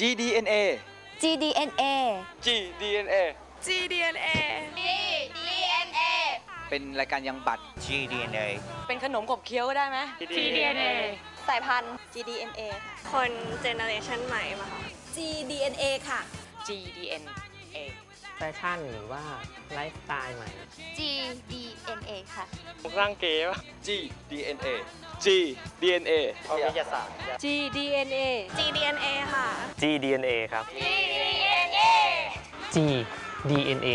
GDNA GDNA GDNA GDNA DNA เป็นรายการยังบัตร GDNA เป็นขนมขบเคี้ยวก็ได้ไหม GDNA สายพันธุ์ GDNA ค่ะคนเจเนอเรชันใหม่มาค่ะ GDNA ค่ะ GDNA แฟชั่นหรือว่าไลฟ์สไตล์ใหม่ GDNA ค่ะ ร่างเก๋ปะ GDNA GDNA วิทยาศาสตร์ GDNA GDNA ค่ะ GDNA ครับ G DNA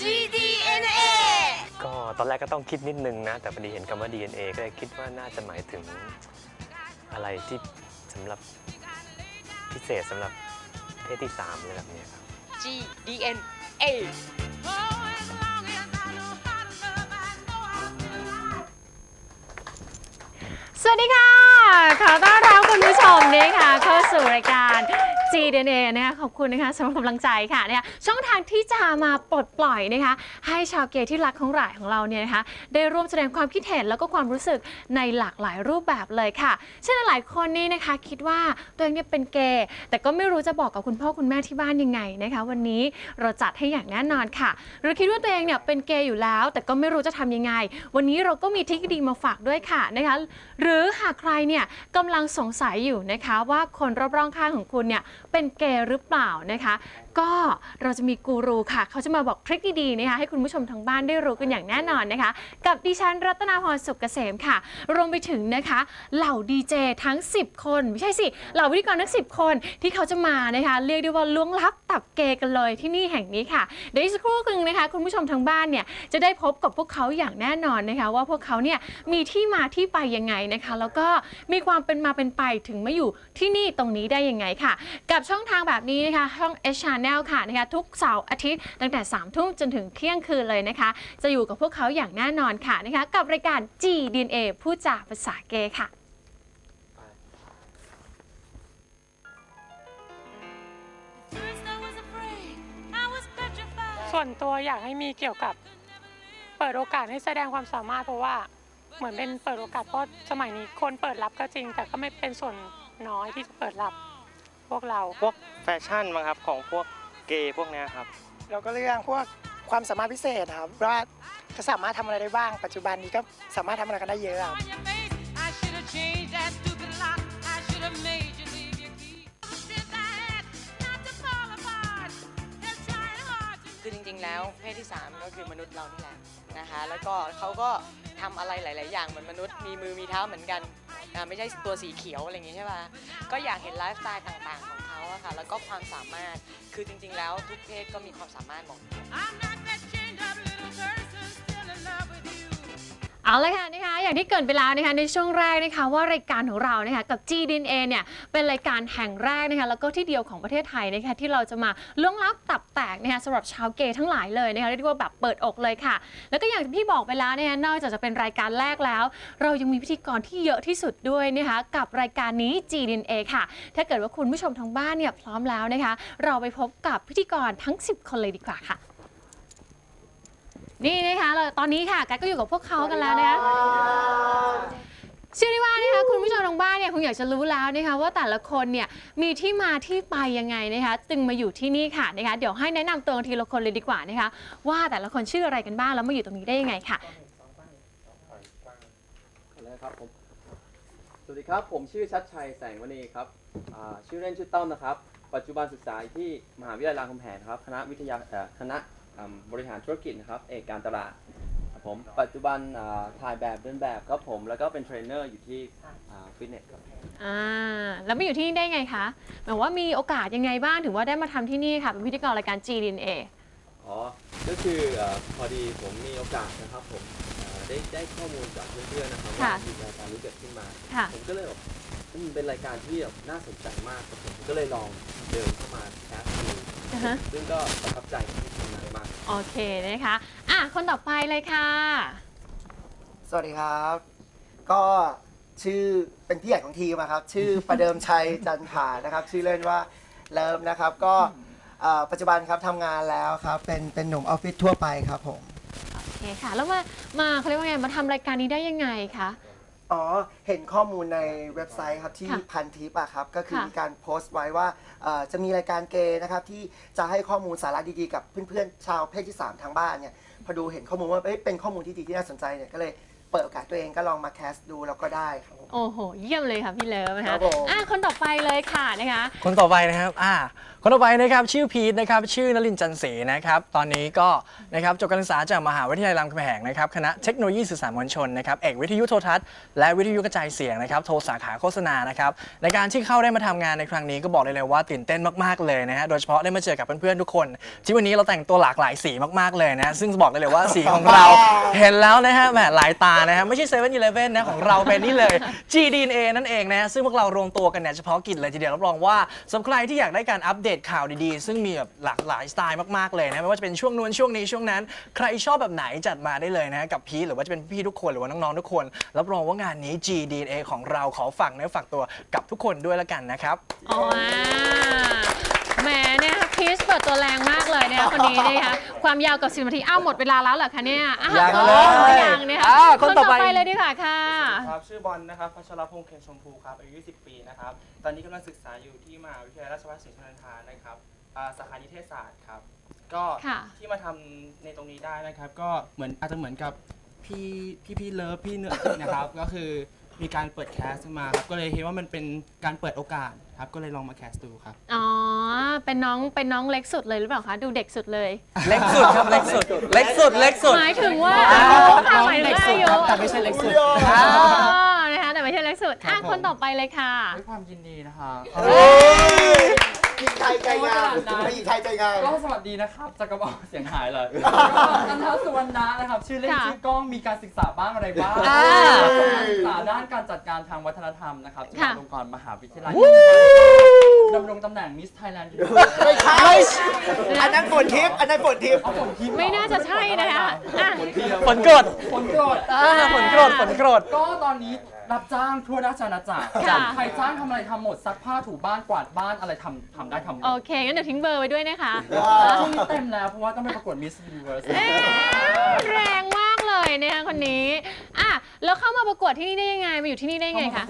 GDNA ก็ตอนแรกก็ต้องคิดนิดนึงนะ แต่พอดีเห็นคำว่า DNA ก็เลยคิดว่าน่าจะหมายถึงอะไรที่สำหรับพิเศษสำหรับเพศที่3อะไรแบบเนี้ยครับ สวัสดีค่ะ ขอต้อนรับคุณผู้ชมนะคะเข้าสู่รายการ GDNA นะคะขอบคุณนะคะสำหรับกำลังใจค่ะนะคะช่องทางที่จะมาปลดปล่อยนะคะให้ชาวเกย์ที่รักของหลายของเราเนี่ยนะคะได้ร่วมแสดงความคิดเห็นแล้วก็ความรู้สึกในหลากหลายรูปแบบเลยค่ะเช่นหลายคนนี่นะคะคิดว่าตัวเองเนี่ยเป็นเกย์แต่ก็ไม่รู้จะบอกกับคุณพ่อคุณแม่ที่บ้านยังไงนะคะ วันนี้เราจัดให้อย่างแน่นอนค่ะ หรือคิดว่าตัวเองเนี่ยเป็นเกย์อยู่แล้ว แต่ก็ไม่รู้จะทำยังไง วันนี้เราก็มีทริคดีมาฝากด้วยค่ะนะคะหรือหากใครเนี่ยกำลังสงสัยอยู่นะคะว่าคนรอบๆข้างของคุณเนี่ย เป็นเกย์หรือเปล่านะคะ ก็เราจะมีกูรูค่ะ เขาจะมาบอกทริคดีๆนะคะให้คุณผู้ชมทางบ้านได้รู้กันอย่างแน่นอนนะคะ กับดิฉันรัตนาพรสุกเกษมค่ะ รวมไปถึงนะคะ เหล่าดีเจทั้ง 10 คน ไม่ใช่สิ เหล่าพิธีกรทั้ง 10 คนที่เขาจะมานะคะ เรียกได้ว่าล้วงลับตับเกกันเลยที่นี่แห่งนี้ค่ะ เดี๋ยวอีกสักครู่หนึงนะคะ คุณผู้ชมทางบ้านเนี่ยจะได้พบกับพวกเขาอย่างแน่นอนนะคะ ว่าพวกเขาเนี่ยมีที่มาที่ไปยังไงนะคะ แล้วก็มีความเป็นมาเป็นไปถึงมาอยู่ที่นี่ตรงนี้ได้ยังไงค่ะ กับช่องทางแบบนี้นะคะช่อง S Channel ค่ะนะคะทุกเสาร์อาทิตย์ตั้งแต่3ามทุ่มจนถึงเที่ยงคืนเลยนะคะ จะอยู่กับพวกเขาอย่างแน่นอนค่ะนะคะกับรายการ GDNA พูดจาภาษาเกย์ค่ะส่วนตัวอยากให้มีเกี่ยวกับเปิดโอกาสให้แสดงความสามารถเพราะว่าเหมือนเป็นเปิดโอกาสเพราะสมัยนี้คนเปิดรับก็จริง แต่ก็ไม่เป็นส่วนน้อยที่จะเปิดรับ วกเรา พวกแฟชั่นมั้งครับของพวกเกย์พวกเนี้ยครับ เราก็เรื่องพวกความสามารถพิเศษครับว่าเขาสามารถทำอะไรได้บ้าง ปัจจุบันนี้ก็สามารถทำอะไรกันได้เยอะครับคือจริงๆ แล้วเพศที่ 3 ก็คือมนุษย์เรานี่แหละนะคะ แล้วก็เขาก็ทำอะไรหลาย ๆ อย่างเหมือนมนุษย์มีมือมีเท้าเหมือนกัน อ่าไม่ใช่ตัวสีเขียวอะไรอย่างงี้ใช่ป่ะก็อยากเห็นไลฟ์สไตล์ต่างๆของเขาอะค่ะแล้วก็ความสามารถคือจริง ๆ แล้วทุกเพศก็มีความสามารถหมด เอาลยค่ะนะคะอย่างที่เกินไปแล้วนะคะในช่วงแรกนะคะว่ารายการของเรานะคะกับ GDNA เนี่ยเป็นรายการแห่งแรกนะคะแล้วก็ที่เดียวของประเทศไทยนะคะที่เราจะมาล่วงลับตับแตกนะคะสำหรับชาวเกย์ทั้งหลายเลยนะคะเรียกว่าแบบเปิดอกเลยค่ะ แล้วก็อย่างที่พี่บอกไปแล้วนะคะนอกจากจะเป็นรายการแรกแล้ว เรายังมีพิธีกรที่เยอะที่สุดด้วยนะคะกับรายการนี้ GDNA ค่ะ ถ้าเกิดว่าคุณผู้ชมทางบ้านเนี่ยพร้อมแล้วนะคะเราไปพบกับพิธีกรทั้ง 10 คนเลยดีกว่าค่ะ นี่นะคะเราตอนนี้ค่ะกัดก็อยู่กับพวกเขากันแล้วนะคะเชื่อได้ว่านะคะคุณผู้ชมทางบ้านเนี่ยคงอยากจะรู้แล้วนะคะว่าแต่ละคนเนี่ยมีที่มาที่ไปยังไงนะคะจึงมาอยู่ที่นี่ค่ะนะคะเดี๋ยวให้แนะนำตัวกันทีละคนเลยดีกว่านะคะว่าแต่ละคนชื่ออะไรกันบ้างแล้วมาอยู่ตรงนี้ได้ยังไงค่ะเลยครับผม สวัสดีครับ ผมชื่อชัดชัยแสงวณีครับอ่าชื่อเล่นชื่อต้อมนะครับ ปัจจุบันศึกษาอยู่ที่มหาวิทยาลัยรามคำแหงครับ คณะวิทยาเอ่อคณะอ่า บริหารธุรกิจนะครับ เอกการตลาดครับผมปัจจุบันอ่าถ่ายแบบเดินแบบครับผมแล้วก็เป็นเทรนเนอร์อยู่ที่อ่าฟิตเนสครับอ่าแล้วมาอยู่ที่นี่ได้ไงคะหมายว่ามีโอกาสยังไงบ้างถึงว่าได้มาทำที่นี่ค่ะ เป็นพิธีกรรายการ GDNA อ๋อก็คือเอ่อพอดีผมมีโอกาสนะครับผมเอ่อได้ได้ข้อมูลจากเพื่อนๆนะครับว่าค่ะมีรายการนี้เกิดขึ้นมาค่ะผมก็เลยแบบอืมเป็นรายการที่แบบน่าสนใจมากครับผมก็เลยลองเดินเข้ามาแคสดูอ่าฮะซึ่งก็ประทับใจที่ทำงานมาก โอเคนะคะ อะ คนต่อไปเลยค่ะ สวัสดีครับ ก็ชื่อเป็นพี่ใหญ่ของทีมอะครับ ชื่อประเดิมชัยจันผานะครับ ชื่อเล่นว่าเลิฟนะครับ ก็เอ่อปัจจุบันครับทำงานแล้วครับ เป็นเป็นหนุ่มออฟฟิศทั่วไปครับผม โอเคค่ะ แล้วมา มาเขาเรียกว่าไง มาทำรายการนี้ได้ยังไงคะ อ๋อ เห็นข้อมูลในเว็บไซต์ครับที่ค่ะพันทิปอะครับก็คือค่ะมีการโพสต์ไว้ว่าเอ่อจะมีรายการเกย์นะครับที่จะให้ข้อมูลสาระดีๆกับเพื่อนๆชาวเพศที่ 3 ทางบ้านเนี่ยพอดูเห็นข้อมูลว่าเอ้ยเป็นข้อมูลที่ดีที่น่าสนใจเนี่ยก็เลย เปิดโอกาสตัวเองก็ลองมาแคสดูแล้วก็ได้ครับผม โอ้โห เยี่ยมเลยค่ะพี่เลิฟนะครัคะบผม อะคนต่อไปเลยค่ะนะคะ คนต่อไปนะครับ อ่า คนต่อไปนะครับชื่อพีทนะครับ ชื่อนลินทร์จันทร์ศรีนะครับ ตอนนี้ก็นะครับจบการศึกษาจากมหาวิทยาลัยรามคำแหงนะครับ คณะเทคโนโลยีสื่อสารมวลชนนะครับ เอกวิทยุโทรทัศน์ และวิทยุกระจายเสียงนะครับ โทรสาขาโฆษณานะครับ ในการที่เข้าได้มาทำงานในครั้งนี้ก็บอกเลยเลยว่าตื่นเต้นมากๆเลยนะฮะ โดยเฉพาะได้มาเจอกับเพื่อนๆทุกคน ที่วันนี้เราแต่งตัวหลากหลายสีมากๆเลยนะ ซึ่งบอกได้เลยว่าสีของเรา เห็นแล้วนะฮะแหมหลายตานะฮะไม่ใช่เซเว่นอีเลฟเว่นนะของเราเป็นนี่เลย GDNA นั่นเองนะฮะซึ่งพวกเรารวมตัวกันเนี่ยเฉพาะกิจเลยทีเดียวรับรองว่าสำหรับใครที่อยากได้การอัปเดตข่าวดีๆ ซึ่งมีแบบหลากหลายสไตล์มากๆเลยนะไม่ว่าจะเป็นช่วงนู้นช่วงนี้ช่วงนั้น ใครชอบแบบไหนจัดมาได้เลยนะฮะกับพีทหรือว่าจะเป็นพี่ทุกคนหรือว่าน้องๆทุกคนรับรองว่างานนี้ GDNA ของเราขอฝากเนื้อฝากตัวกับทุกคนด้วยละกันนะครับ อ๋อแหมเนี่ย พีชเปิดตัวแรงมากเลยนะคะคนนี้นะคะความยาวกับสิบนาทีอ้าวหมดเวลาแล้วเหรอคะเนี่ยอ้าวยังอ๋อเลย ยังนะคะอ่าคนต่อไป เลยดีกว่าค่ะ ครับชื่อบอลนะครับพัชรพงษ์เคนชมพูครับอายุ 20 ปีนะครับ ตอนนี้กำลังศึกษาอยู่ที่มหาวิทยาลัยราชภัฏศรีชนันทานะครับอ่าสาขานิเทศศาสตร์ครับ ก็ค่ะ ที่มาทำในตรงนี้ได้นะครับ ก็เหมือนอาจจะเหมือนกับพี่พี่พี่เลิฟพี่เนื้อ นะครับ ก็คือมีการเปิดแคสต์มาครับก็เลยเห็นว่ามันเป็นการเปิดโอกาสครับก็เลยลองมาแคสต์ดูครับ อ๋อ เป็นน้องเป็นน้องเล็กสุดเลยหรือเปล่าคะดูเด็กสุดเลย เล็กสุดครับเล็กสุดเล็กสุดเล็กสุดหมายถึงว่าน้องค่ะหมายถึงว่าอายุแต่ไม่ใช่เล็กสุดอ๋อนะคะแต่ไม่ใช่เล็กสุดอะคนต่อไปเลยค่ะด้วยความยินดีนะคะหญิงไทยใจงามหญิงไทยใจงามก็สวัสดีนะครับจักรบาลเสียงหายเลยนันทสุวรรณะนะครับ ชื่อเล่นค่ะชื่อกล้องมีการศึกษาบ้างอะไรบ้างอ่าศึกษาด้านการจัดการทางวัฒนธรรมนะครับจุฬาค่ะลงกรณ์มหาวิทยาลัย ดำรงตำแหน่งมิสไทยแลนด์ไม่ใช่อันนั้นฝนทิพย์อันนั้นฝนทิพย์เอาผมทีมไม่น่าจะใช่นะคะอะผลกรดผลโกรธอ่าผลกรดผลกรด ก็ตอนนี้รับจ้างทั่วราชอาณาจักรค่ะ ใครจ้างทำอะไรทำหมดซักผ้าถูบ้านกวาดบ้านอะไรทำทำได้ทำหมดโอเค งั้นเดี๋ยวทิ้งเบอร์ไว้ด้วยนะคะช่วงนี้เต็มแล้วเพราะว่าต้องไปประกวดมิส s u น i เวิร์ส เอ๊ะแรงมากเลยนะคะคนนี้อะแล้วเข้ามาประกวดที่นี่ได้ยังไง มาอยู่ที่นี่ได้ยังไงคะ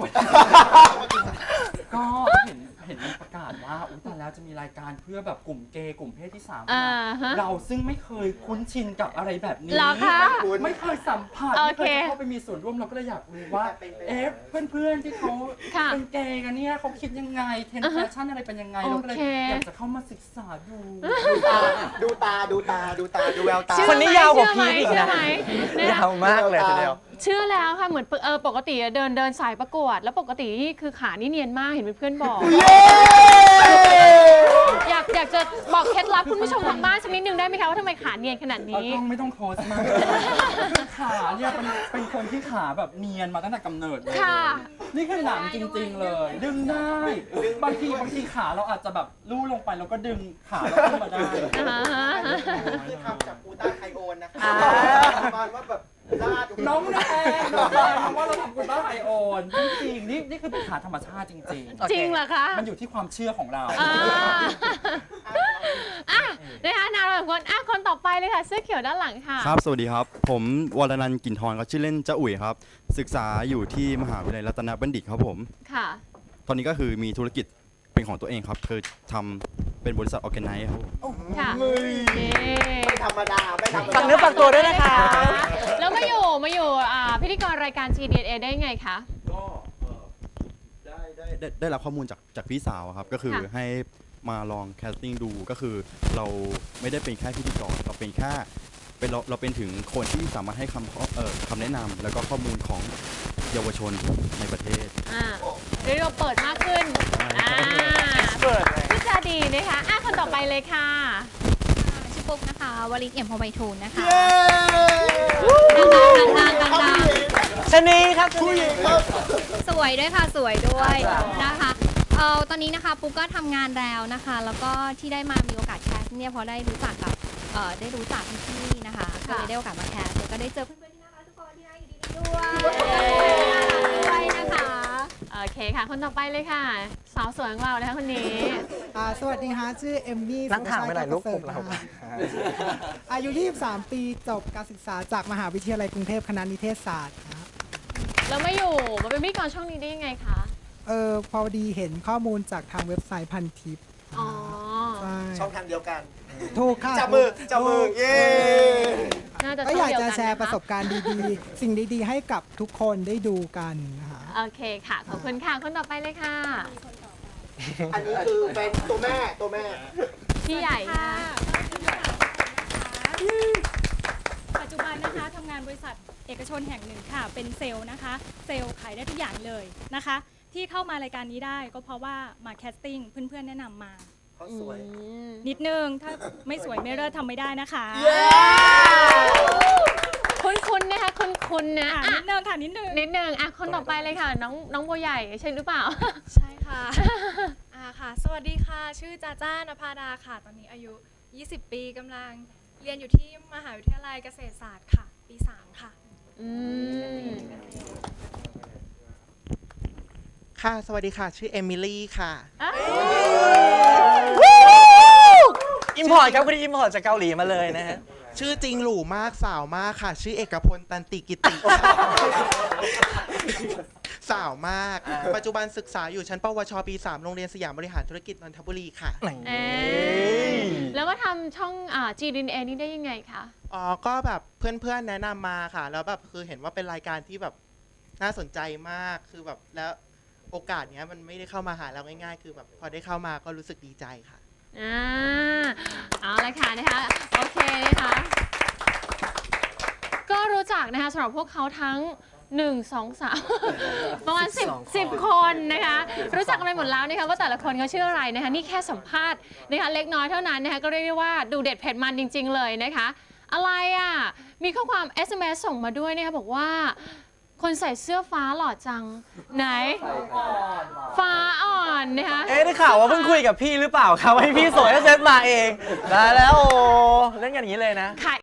จะมีรายการเพื่อแบบกลุ่มเกย์กลุ่มเพศที่สามอ่าฮะเราซึ่งไม่เคยคุ้นชินกับอะไรแบบนี้ เหรอคะไม่เคยสัมผัสโอไม่เคเคยเข้าไปมีส่วนร่วมเราก็เลยอยากรู้ว่า เอ๊ะเพื่อนๆที่เขาค่ะเป็นเกย์กันเนี่ยเขาคิดยังไงเทรนอ่าด์แฟฮะชั่นอะไรเป็นยังไงเราก็เลยโอเค อยากจะเข้ามาศึกษาดู ดูตาดูตาดูตาดูแววตา เชื่อคนนี้ไหมยาวกว่าเชื่อไหมพีทอีกนะเชื่อไหมนะคะยาวมากเลยทีเดียวเชื่อแล้วค่ะ เหมือนเออปกติเดินเดินสายประกวด แล้วปกตินี่คือขานี่เนียนมากเห็นเพื่อนๆบอก อยากอยากจะบอกเคล็ดลับคุณผู้ชมทางบ้านสักนิดนึงได้ไหมคะว่าทำไมขาเนียนขนาดเรานี้ ต้องไม่ต้องโคสมากขาเนี่ยเป็นเป็นคนที่ขาแบบเนียนมาตั้งแต่กำเนิดเลยค่ะ นี่คือหนังจริง ๆ เลย ดึงได้ บางทีบางทีขาเราอาจจะแบบลู่ลงไปแล้วก็ดึงขาเราขึ้นมาได้ อ่าฮะ คือทำจากปูต้าไคโอนนะคะอ่า ประมาณว่าแบบลาด น้องแดงน้องแดงเพราะว่าเราทำคุณบ้าไอโอนจริงๆนี่นี่คือเป็นขาธรรมชาติจริง จริงเหรอคะๆ มันอยู่ที่ความเชื่อของเรา อ่าอะนะคะนานแบบคนอะคนต่อไปเลยค่ะ เสื้อเขียวด้านหลังค่ะ ครับ สวัสดีครับ ผมวรนันท์กินทรครับชื่อเล่นเจ้าอุ๋ยครับ ศึกษาอยู่ที่มหาวิทยาลัยรัตนบัณฑิตครับผม ค่ะ ตอนนี้ก็คือมีธุรกิจเป็นของตัวเองครับ คือทำ เป็นบริษัทออแกไนซ์ครับผมค่ะมือเย้ไม่ธรรมดาไม่ธรรมฝากดาเนื้อฝากตัวด้วยนะคะ แล้วมาอยู่มาอยู่อ่าพิธีกรรายการ GDA ได้ไงคะ ก็เอ่อได้ได้ได้ได้รับข้อมูลจากจากพี่สาวครับ ก็คือค่ะ ให้มาลองแคสติ้งดูก็คือเราไม่ได้เป็นแค่พิธีกรเราเป็นแค่เป็นเราเราเป็นถึงคนที่สามารถให้คำข้อเอ่อคำแนะนำแล้วก็ข้อมูลของเยาวชนในประเทศ อ่าเรียกว่าเปิดมากขึ้นอ่าเปิดเลยพู ดจาดีนะคะอะคนต่อไปเลยค่ะชื่อปุ๊กนะคะวลินเอี่ยมพรหมไพฑูรย์นะคะเย้ดังๆดังๆดังชะนีครับผู้หญิงครับๆสวยด้วยค่ะสวยด้วยนะคะเอ่อตอนนี้นะคะปุ๊กก็ทำงานแล้วนะคะ แล้วก็ที่ได้มามีโอกาสแคสเนี่ยเพราะได้รู้จักกับเอ่อได้รู้จักพี่ๆนะคะก็เลยได้โอกาสมาแคสแล้วก็ได้เจอเพื่อนๆที่น่ารักทุกคนที่นั่งอยู่ที่นี่ด้วยด้วยนะคะโอเคค่ะ คนต่อไปเลยค่ะ สาวสวยของเรานะคะคนนี้ อ่าสวัสดีฮะชื่อเอมมี่นั่งถามไปหน่อยลูกสุผภมชัเรายแก้วประเสริฐค่ะอายุ 23 ปีจบการศึกษาจากมหาวิทยาลัยกรุงเทพคณะนิเทศศาสตร์ครับแล้วมาอยู่มาเป็นพิธีกรช่องนี้ได้ยังไงคะ เออพอดีเห็นข้อมูลจากทางเว็บไซต์พันทิปอ๋อ ใช่ช่องทางเดียวกัน ถูกค่ะจับมือถูกจับมือ ถูกเย้น่าจะก็ช่อองยากเดียวจะกันแชร์นคประสบการณ์ดีๆ สิ่งดีๆ ให้กับทุกคนได้ดูกันนะคะโอเคค่ะ ขอบคุณค่ะ คนต่อไปเลยค่ะ อันนี้คือเป็นตัวแม่ตัวแม่ พี่ใหญ่ค่ะปัจจุบันนะคะทำงานบริษัทเอกชนแห่งหนึ่งค่ะ เป็นเซลล์นะคะ เซลล์ขายได้ทุกอย่างเลยนะคะ ที่เข้ามารายการนี้ได้ก็เพราะว่ามาแคสติ้งเพื่อนๆแนะนำมา เขาสวยนิดนึง ถ้าไม่สวยไม่เลิศทำไม่ได้นะคะคุณคุณนะคะคุณคุณนะอะอะนิดนึงค่ะนิดนึงนิดนึงอะคนต่อไปเลยค่ะ น้องน้องโบวใหญ่ใช่หรือเปล่า ใช่ค่ะอ่าค่ะ สวัสดีค่ะ ชื่อจ้าจ้านภาดาค่ะ ตอนนี้อายุ 20 ปีกำลังเรียนอยู่ที่มหาวิทยาลัยเกษตรศาสตร์ค่ะ ปี 3 ค่ะ อืมค่ะ สวัสดีค่ะ ชื่อเอมิลี่ค่ะอิ มพอร์ตครับคุณอิมพอร์ตจากเกาหลีมาเลยนะฮะ ชื่อจริงหรูมากสาวมากค่ะ ชื่อเอกพลตันติกิติ สาวมากอ่าปัจจุบันศึกษาอยู่ชั้นปวชปี 3 โรงเรียนสยามบริหารธุรกิจนนทบุรีค่ะเอ๊ะแล้วมาทำช่องอ่า GDNA นี่ได้ยังไงคะ อ๋อก็แบบเพื่อนๆแนะนำมาค่ะ แล้วแบบคือเห็นว่าเป็นรายการที่แบบน่าสนใจมากคือแบบแล้วโอกาสเนี้ยมันไม่ได้เข้ามาหาเราง่ายๆ คือแบบพอได้เข้ามาก็รู้สึกดีใจค่ะ อ่าเอาละค่ะนะคะโอเคนะคะก็รู้จักนะคะสำหรับพวกเขาทั้ง 1 2 3 ประมาณ10 10 คนนะคะ รู้จักกันไปหมดแล้วนะคะว่าแต่ละคนเขาชื่ออะไรนะคะนี่แค่สัมภาษณ์นะคะเล็กน้อยเท่านั้นนะคะก็เรียกได้ว่าดูเด็ดเผ็ดมันจริง ๆ เลยนะคะ อะไรอะมีข้อความ SMS ส่งมาด้วยนะคะบอกว่า คนใส่เสื้อฟ้าหล่อจัง ไหน ฟ้าอ่อนนะคะเอ๊ะได้ข่าวว่าเพิ่งคุยกับพี่หรือเปล่าครับให้พี่ส่งให้เซตมาเองได้แล้วโอ้เล่นกันอย่างนี้เลยนะขาย